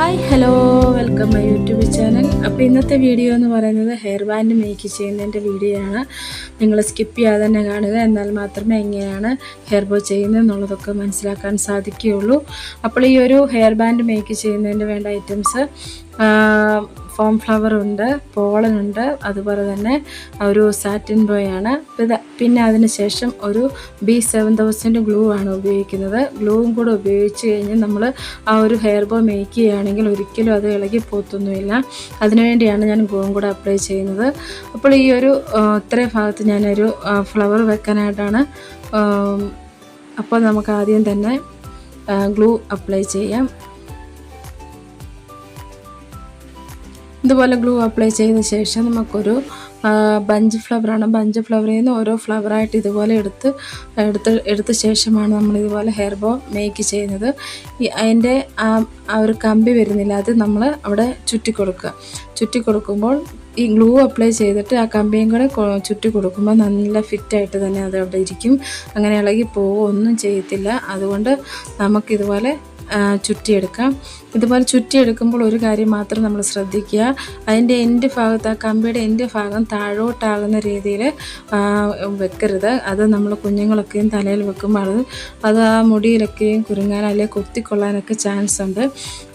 Hi hello welcome my YouTube channel അപ്പോൾ ഇന്നത്തെ video എന്ന് പറയുന്നത് ഹെയർ ബാൻഡ് മേക്ക് ചെയ്യുന്നതിന്റെ വീഡിയോ ആണ്. നിങ്ങൾ സ്കിപ്പ് ചെയ്യാതെ തന്നെ കാണുക. എന്നാൽ മാത്രമേ എങ്ങനെയാണ് ഹെയർ ബോ ചെയ്യുന്നത് എന്നുള്ളതൊക്കെ മനസ്സിലാക്കാൻ സാധിക്കുകയുള്ളൂ. അപ്പോൾ ഈ ഒരു ഹെയർ ബാൻഡ് മേക്ക് ചെയ്യുന്നതിന്റെ വേണ്ട ഐറ്റംസ് ഫോം ഫ്ലവർ ഉണ്ട് പോളൻ ഉണ്ട് അതുപോലെ തന്നെ ഒരു സാറ്റിൻ ബോയ് ആണ്. പിന്നെ അതിന് ശേഷം ഒരു ബി സെവൻ തൗസൻഡ് ഗ്ലൂ ആണ് ഉപയോഗിക്കുന്നത്. ഗ്ലൂവും കൂടെ ഉപയോഗിച്ച് കഴിഞ്ഞ് നമ്മൾ ആ ഒരു ഹെയർ ബോ മേക്ക് ചെയ്യുകയാണെങ്കിൽ ഒരിക്കലും അത് ഇളകി പോത്തൊന്നുമില്ല. അതിനുവേണ്ടിയാണ് ഞാൻ ഗ്ലൂവും കൂടെ അപ്ലൈ ചെയ്യുന്നത്. അപ്പോൾ ഈ ഒരു ഇത്രയും ഭാഗത്ത് ഞാനൊരു ഫ്ലവർ വെക്കാനായിട്ടാണ് അപ്പോൾ നമുക്ക് ആദ്യം തന്നെ ഗ്ലൂ അപ്ലൈ ചെയ്യാം. ഇതുപോലെ ഗ്ലൂ അപ്ലൈ ചെയ്ത ശേഷം നമുക്കൊരു ബഞ്ച് ഫ്ലവറാണ് ബഞ്ച് ഫ്ലവറിൽ നിന്ന് ഓരോ ഫ്ലവറായിട്ട് ഇതുപോലെ എടുത്ത് എടുത്ത് എടുത്ത ശേഷമാണ് നമ്മൾ ഇതുപോലെ ഹെയർ ബോ മേക്ക് ചെയ്യുന്നത്. അതിന്റെ ആ ഒരു കമ്പി വരുന്നില്ല. അത് നമ്മൾ അവിടെ ചുറ്റി കൊടുക്കുക. ചുറ്റി കൊടുക്കുമ്പോൾ ഈ ഗ്ലൂ അപ്ലൈ ചെയ്തിട്ട് ആ കമ്പിയും കൂടെ ചുറ്റി കൊടുക്കുമ്പോൾ നല്ല ഫിറ്റായിട്ട് തന്നെ അത് അവിടെ ഇരിക്കും. അങ്ങനെ ഇളകി പോവുക ഒന്നും ചെയ്യത്തില്ല. അതുകൊണ്ട് നമുക്കിതുപോലെ ചുറ്റിയെടുക്കാം. ഇതുപോലെ ചുറ്റിയെടുക്കുമ്പോൾ ഒരു കാര്യം മാത്രം നമ്മൾ ശ്രദ്ധിക്കുക. അതിന്റെ എന്റെ ഭാഗത്ത് ആ കമ്പിയുടെ എന്റെ ഭാഗം താഴോട്ടാകുന്ന രീതിയിൽ വെക്കരുത്. അത് നമ്മൾ കുഞ്ഞുങ്ങളൊക്കെയും തലയിൽ വെക്കുമ്പോൾ അത് അത് ആ മുടിയിലൊക്കെയും കുരുങ്ങാൻ അല്ലെങ്കിൽ കൊത്തിക്കൊള്ളാനൊക്കെ ചാൻസ് ഉണ്ട്.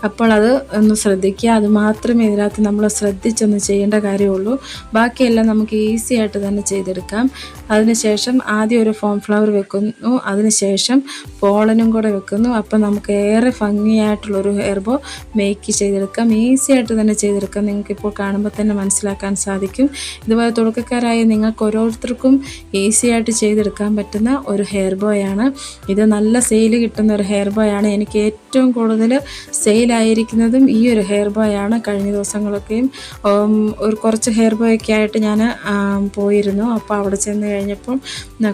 അപ്പോൾ അത് ഒന്ന് ശ്രദ്ധിക്കുക. അത് മാത്രമേ ഇതിനകത്ത് നമ്മൾ ശ്രദ്ധിച്ചൊന്ന് ചെയ്യേണ്ട കാര്യമുള്ളൂ. ബാക്കിയെല്ലാം നമുക്ക് ഈസി ആയിട്ട് തന്നെ ചെയ്തെടുക്കാം. അതിനുശേഷം ആദ്യം ഒരു ഫോം ഫ്ലവർ വെക്കുന്നു. അതിനുശേഷം പോളനും കൂടെ വെക്കുന്നു. അപ്പം നമുക്ക് ഏറെ ഭംഗിയായിട്ടുള്ളൊരു ഹെയർ ബോ മേക്ക് ചെയ്തെടുക്കാം. ഈസി ആയിട്ട് തന്നെ ചെയ്തെടുക്കാം. നിങ്ങൾക്ക് ഇപ്പോൾ കാണുമ്പോൾ തന്നെ മനസ്സിലാക്കാൻ സാധിക്കും. ഇതുപോലെ തുടക്കക്കാരായ നിങ്ങൾക്ക് ഓരോരുത്തർക്കും ഈസി ആയിട്ട് ചെയ്തെടുക്കാൻ പറ്റുന്ന ഒരു ഹെയർ ബോയാണ് ഇത് നല്ല സെയിൽ കിട്ടുന്ന ഒരു ഹെയർ ബോയാണ് എനിക്ക് ഏറ്റവും കൂടുതൽ സെയിലായിരിക്കുന്നതും ഈ ഒരു ഹെയർ ബോയാണ് കഴിഞ്ഞ ദിവസങ്ങളൊക്കെയും ഒരു കുറച്ച് ഹെയർ ബോയൊക്കെ ആയിട്ട് ഞാൻ പോയിരുന്നു. അപ്പോൾ അവിടെ ചെന്ന് കഴിഞ്ഞപ്പോൾ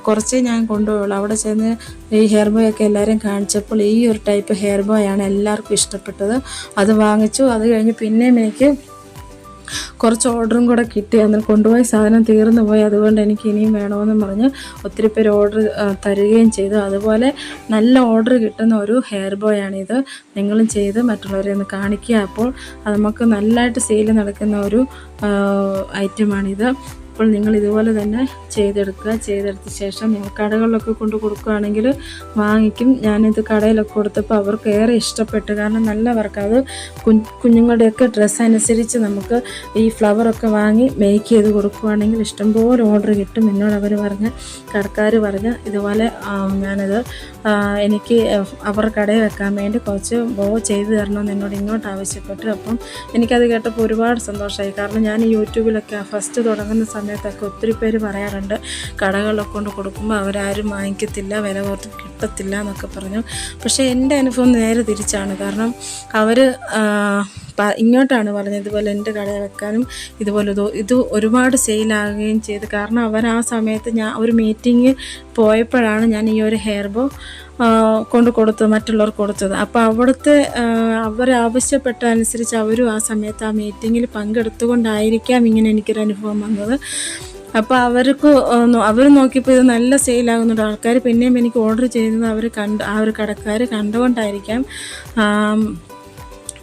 കുറച്ച് ഞാൻ കൊണ്ടുപോയുള്ളൂ. അവിടെ ചെന്ന് ഈ ഹെയർ ബോയൊക്കെ എല്ലാവരും കാണിച്ചപ്പോൾ ഈ ഒരു ടൈപ്പ് ഹെയർ ബോയ് ആണ് എല്ലാവർക്കും ഇഷ്ടപ്പെട്ടത്. അത് വാങ്ങിച്ചു. അത് കഴിഞ്ഞ് പിന്നെയും എനിക്ക് കുറച്ച് ഓർഡറും കൂടെ കിട്ടി. അന്നേരം കൊണ്ടുപോയി സാധനം തീർന്നു പോയി. അതുകൊണ്ട് എനിക്ക് ഇനിയും വേണമെന്ന് പറഞ്ഞ് ഒത്തിരി പേര് ഓർഡർ തരികയും ചെയ്തു. അതുപോലെ നല്ല ഓർഡർ കിട്ടുന്ന ഒരു ഹെയർ ബോയ് ആണിത്. നിങ്ങളും ചെയ്ത് മറ്റുള്ളവരെ ഒന്ന് കാണിക്കുക. അപ്പോൾ നമുക്ക് നല്ലതായിട്ട് സെയിൽ നടക്കുന്ന ഒരു ഐറ്റമാണിത്. അപ്പോൾ നിങ്ങൾ ഇതുപോലെ തന്നെ ചെയ്തെടുക്കുക. ചെയ്തെടുത്ത ശേഷം നിങ്ങൾ കടകളിലൊക്കെ കൊണ്ട് കൊടുക്കുകയാണെങ്കിൽ വാങ്ങിക്കും. ഞാനിത് കടയിലൊക്കെ കൊടുത്തപ്പോൾ അവർക്ക് ഏറെ ഇഷ്ടപ്പെട്ടു. കാരണം നല്ല വർക്ക്. അത് കുഞ്ഞുങ്ങളുടെയൊക്കെ ഡ്രസ്സ് അനുസരിച്ച് നമുക്ക് ഈ ഫ്ലവറൊക്കെ വാങ്ങി മേക്ക് ചെയ്ത് കൊടുക്കുകയാണെങ്കിൽ ഇഷ്ടംപോലെ ഓർഡർ കിട്ടും. എന്നോട് അവർ പറഞ്ഞ് കടക്കാർ പറഞ്ഞ് ഇതുപോലെ ഞാനത് എനിക്ക് അവർ കടയിൽ വെക്കാൻ വേണ്ടി കുറച്ച് ബോ ചെയ്ത് തരണമെന്ന് എന്നോട് ഇങ്ങോട്ട് ആവശ്യപ്പെട്ടു. അപ്പം എനിക്കത് കേട്ടപ്പോൾ ഒരുപാട് സന്തോഷമായി. കാരണം ഞാൻ യൂട്യൂബിലൊക്കെ ഫസ്റ്റ് തുടങ്ങുന്ന സമയത്തൊക്കെ ഒത്തിരി പേര് പറയാറുണ്ട്. കടകളിലൊക്കെ കൊണ്ട് കൊടുക്കുമ്പോൾ അവരാരും വാങ്ങിക്കത്തില്ല വില കുറച്ച് കിട്ടത്തില്ല എന്നൊക്കെ പറഞ്ഞു. പക്ഷേ എന്റെ അനുഭവം നേരെ തിരിച്ചാണ്. കാരണം അവർ ഇങ്ങോട്ടാണ് പറഞ്ഞത് ഇതുപോലെ എന്റെ കട വെക്കാനും ഇതുപോലെ ഇത് ഒരുപാട് സെയിലാകുകയും ചെയ്തു. കാരണം അവർ ആ സമയത്ത് ഞാൻ ഒരു മീറ്റിംഗ് പോയപ്പോഴാണ് ഞാൻ ഈ ഒരു ഹെയർ ബോ കൊണ്ട് കൊടുത്തത് മറ്റുള്ളവർക്ക് കൊടുത്തത്. അപ്പോൾ അവിടുത്തെ അവർ ആവശ്യപ്പെട്ട അനുസരിച്ച് അവരും ആ സമയത്ത് ആ മീറ്റിങ്ങിൽ പങ്കെടുത്തുകൊണ്ടായിരിക്കാം ഇങ്ങനെ എനിക്കൊരു അനുഭവം വന്നത്. അപ്പോൾ അവർക്ക് അവർ നോക്കിയപ്പോൾ ഇത് നല്ല സെയിലാകുന്നുണ്ട് ആൾക്കാർ പിന്നെയും എനിക്ക് ഓർഡർ ചെയ്യുന്നത് അവർ കണ്ട് ആ ഒരു കടക്കാർ കണ്ടുകൊണ്ടായിരിക്കാം.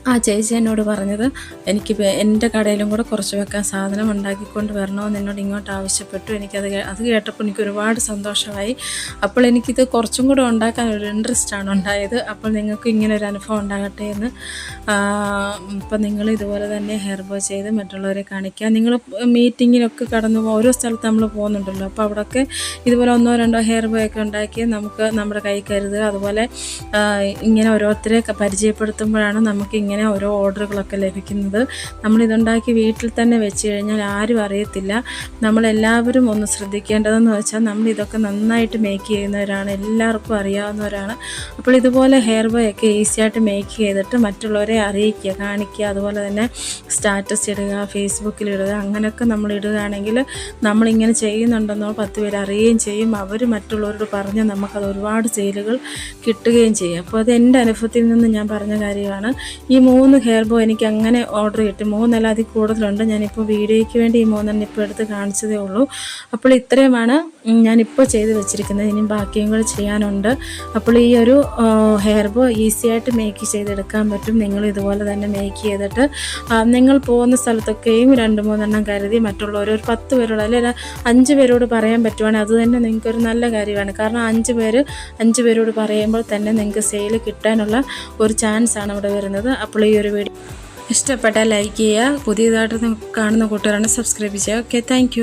ആം, ചേച്ചി എന്നോട് പറഞ്ഞത് എനിക്ക് എന്റെ കടയിലും കൂടെ കുറച്ച് വെക്കാൻ സാധനം ഉണ്ടാക്കിക്കൊണ്ട് വരണമെന്ന് എന്നോട് ഇങ്ങോട്ട് ആവശ്യപ്പെട്ടു. എനിക്കത് അത് കേട്ടപ്പോൾ എനിക്ക് ഒരുപാട് സന്തോഷമായി. അപ്പോൾ എനിക്കിത് കുറച്ചും കൂടെ ഉണ്ടാക്കാൻ ഒരു ഇൻട്രസ്റ്റ് ആണ് ഉണ്ടായത്. അപ്പോൾ നിങ്ങൾക്ക് ഇങ്ങനെ ഒരു അനുഭവം ഉണ്ടാകട്ടെ എന്ന് ഇപ്പം നിങ്ങൾ ഇതുപോലെ തന്നെ ഹെയർ ബോ ചെയ്ത് മറ്റുള്ളവരെ കാണിക്കുക. നിങ്ങൾ മീറ്റിങ്ങിലൊക്കെ കടന്നു ഓരോ സ്ഥലത്ത് നമ്മൾ പോകുന്നുണ്ടല്ലോ. അപ്പോൾ അവിടെയൊക്കെ ഇതുപോലെ ഒന്നോ രണ്ടോ ഹെയർ ബോ ഒക്കെ ഉണ്ടാക്കി നമുക്ക് നമ്മുടെ കൈ കരുതുക. അതുപോലെ ഇങ്ങനെ ഓരോരുത്തരെ പരിചയപ്പെടുത്തുമ്പോഴാണ് നമുക്ക് ഇങ്ങനെ ഓരോ ഓർഡറുകളൊക്കെ ലഭിക്കുന്നത് നമ്മളിതുണ്ടാക്കി വീട്ടിൽ തന്നെ വെച്ച് കഴിഞ്ഞാൽ ആരും അറിയത്തില്ല. നമ്മളെല്ലാവരും ഒന്ന് ശ്രദ്ധിക്കേണ്ടതെന്ന് വെച്ചാൽ നമ്മളിതൊക്കെ നന്നായിട്ട് മേക്ക് ചെയ്യുന്നവരാണ് എല്ലാവർക്കും അറിയാവുന്നവരാണ്. അപ്പോൾ ഇതുപോലെ ഹെയർ ബോ ഒക്കെ ഈസിയായിട്ട് മേക്ക് ചെയ്തിട്ട് മറ്റുള്ളവരെ അറിയിക്കുക കാണിക്കുക അതുപോലെ തന്നെ സ്റ്റാറ്റസ് ഇടുക ഫേസ്ബുക്കിൽ ഇടുക അങ്ങനെയൊക്കെ നമ്മൾ ഇടുകയാണെങ്കിൽ നമ്മളിങ്ങനെ ചെയ്യുന്നുണ്ടെന്നോ പത്ത് പേര് അറിയുകയും ചെയ്യും. അവർ മറ്റുള്ളവരോട് പറഞ്ഞ് നമുക്കത് ഒരുപാട് സെയിലുകൾ കിട്ടുകയും ചെയ്യും. അപ്പോൾ അത് എന്റെ അനുഭവത്തിൽ നിന്ന് ഞാൻ പറഞ്ഞ കാര്യമാണ്. ഈ മൂന്ന് ഹെയർ ബോ എനിക്ക് അങ്ങനെ ഓർഡർ കിട്ടി. മൂന്നല്ല അതിൽ കൂടുതലുണ്ട്. ഞാനിപ്പോൾ വീഡിയോയ്ക്ക് വേണ്ടി ഈ മൂന്നെണ്ണം ഇപ്പോൾ എടുത്ത് കാണിച്ചതേ ഉള്ളൂ. അപ്പോൾ ഇത്രയുമാണ് ഞാനിപ്പോൾ ചെയ്ത് വെച്ചിരിക്കുന്നത്. ഇനിയും ബാക്കിയും കൂടെ ചെയ്യാനുണ്ട്. അപ്പോൾ ഈ ഒരു ഹെയർ ബോ ഈസി ആയിട്ട് മേക്ക് ചെയ്തെടുക്കാൻ പറ്റും. നിങ്ങൾ ഇതുപോലെ തന്നെ മേക്ക് ചെയ്തിട്ട് നിങ്ങൾ പോകുന്ന സ്ഥലത്തൊക്കെയും രണ്ട് മൂന്നെണ്ണം കരുതി മറ്റുള്ളവർ ഒരു പത്ത് പേരോട് അല്ലെങ്കിൽ അഞ്ച് പേരോട് പറയാൻ പറ്റുവാണെങ്കിൽ അത് തന്നെ നിങ്ങൾക്കൊരു നല്ല കാര്യമാണ്. കാരണം അഞ്ച് പേര് അഞ്ച് പേരോട് പറയുമ്പോൾ തന്നെ നിങ്ങൾക്ക് സെയിൽ കിട്ടാനുള്ള ഒരു ചാൻസ് ആണ് അവിടെ വരുന്നത്. അപ്പോൾ ഈ ഒരു വീഡിയോ ഇഷ്ടപ്പെട്ടാൽ ലൈക്ക് ചെയ്യുക. പുതിയതായിട്ട് കാണുന്ന കൂട്ടുകാരാണ് സബ്സ്ക്രൈബ് ചെയ്യുക. Okay thank